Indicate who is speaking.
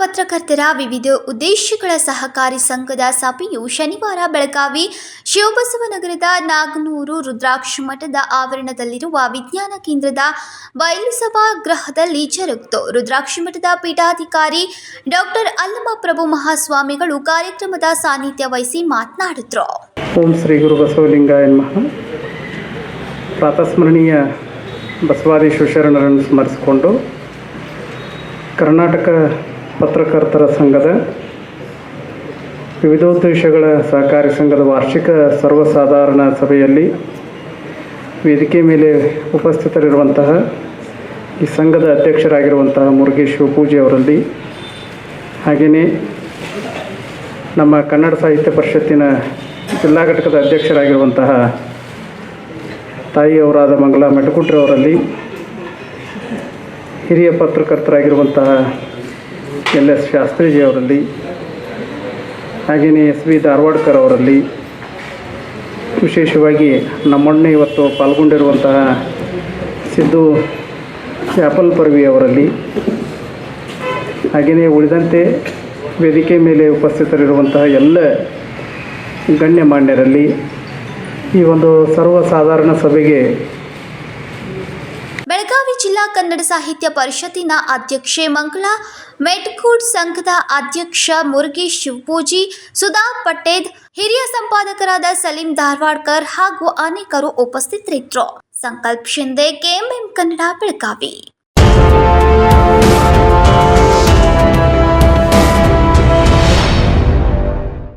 Speaker 1: ಪತ್ರಕರ್ತರ ವಿವಿಧ ಉದ್ದೇಶಗಳ ಸಹಕಾರಿ ಸಂಘದ ಸಭೆಯು ಶನಿವಾರ ಬೆಳಗಾವಿ ಶಿವಬಸವನಗರದ ನಾಗನೂರು ರುದ್ರಾಕ್ಷ ಮಠದ ಆವರಣದಲ್ಲಿರುವ ವಿಜ್ಞಾನ ಕೇಂದ್ರದ ಬಯಲು ಸಭಾಗೃಹದಲ್ಲಿ ಜರುಗಿತು. ರುದ್ರಾಕ್ಷ ಮಠದ ಪೀಠಾಧಿಕಾರಿ ಡಾಕ್ಟರ್ ಅಲ್ಲಮಪ್ರಭು ಮಹಾಸ್ವಾಮಿಗಳು ಕಾರ್ಯಕ್ರಮದ ಸಾನ್ನಿಧ್ಯ ವಹಿಸಿ ಮಾತನಾಡಿದರು.
Speaker 2: ಓಂ ಶ್ರೀ ಗುರು ಬಸವಲಿಂಗಾಯ ಪ್ರಾತಸ್ಮರಣೀಯ ಬಸವಾದಿ ಶಿವಶರಣರನ್ನು ಸ್ಮರಿಸಿಕೊಂಡು ಕರ್ನಾಟಕ ಪತ್ರಕರ್ತರ ಸಂಘದ ವಿವಿಧೋದ್ದೇಶಗಳ ಸಹಕಾರಿ ಸಂಘದ ವಾರ್ಷಿಕ ಸರ್ವಸಾಧಾರಣ ಸಭೆಯಲ್ಲಿ ವೇದಿಕೆ ಮೇಲೆ ಉಪಸ್ಥಿತರಿರುವಂತಹ ಈ ಸಂಘದ ಅಧ್ಯಕ್ಷರಾಗಿರುವಂತಹ ಮುರುಗೇಶ್ ಶಿವಪೂಜೆ ಅವರಲ್ಲಿ ಹಾಗೆಯೇ ನಮ್ಮ ಕನ್ನಡ ಸಾಹಿತ್ಯ ಪರಿಷತ್ತಿನ ಜಿಲ್ಲಾ ಘಟಕದ ಅಧ್ಯಕ್ಷರಾಗಿರುವಂತಹ ತಾಯಿಯವರಾದ ಮೆಟಕುಂಟ್ರೆ ಅವರಲ್ಲಿ ಹಿರಿಯ ಪತ್ರಕರ್ತರಾಗಿರುವಂತಹ ಎಲ್ ಎಸ್ ಶಾಸ್ತ್ರೀಜಿ ಅವರಲ್ಲಿ ಹಾಗೆಯೇ ಎಸ್ ವಿ ಧಾರವಾಡ್ಕರ್ ಅವರಲ್ಲಿ, ವಿಶೇಷವಾಗಿ ನಮ್ಮಣ್ಣ ಇವತ್ತು ಪಾಲ್ಗೊಂಡಿರುವಂತಹ ಸಿದ್ದು ಚಾಪಲ್ ಪರ್ವಿ ಅವರಲ್ಲಿ, ಹಾಗೆಯೇ ಉಳಿದಂತೆ ವೇದಿಕೆ ಮೇಲೆ ಉಪಸ್ಥಿತರಿರುವಂತಹ ಎಲ್ಲ ಗಣ್ಯಮಾನ್ಯರಲ್ಲಿ ಈ ಒಂದು ಸರ್ವಸಾಧಾರಣ ಸಭೆಗೆ
Speaker 1: ಬೆಳಗಾವಿ ಜಿಲ್ಲಾ ಕನ್ನಡ ಸಾಹಿತ್ಯ ಪರಿಷತ್ತಿನ ಅಧ್ಯಕ್ಷೆ ಮಂಗಳಾ, ಮೆಟ್ಕೂಡ್ ಸಂಘದ ಅಧ್ಯಕ್ಷ ಮುರುಗೇಶ್ ಶಿವಪೂಜಿ, ಸುಧಾ ಪಟೇದ್ ಹಿರಿಯ ಸಂಪಾದಕರಾದ ಸಲೀಂ ಧಾರವಾಡ್ಕರ್ ಹಾಗೂ ಅನೇಕರು ಉಪಸ್ಥಿತರಿದ್ದರು. ಸಂಕಲ್ಪ ಶಿಂದೆ, ಕೆಎಂಎಂ ಕನ್ನಡ, ಬೆಳಗಾವಿ.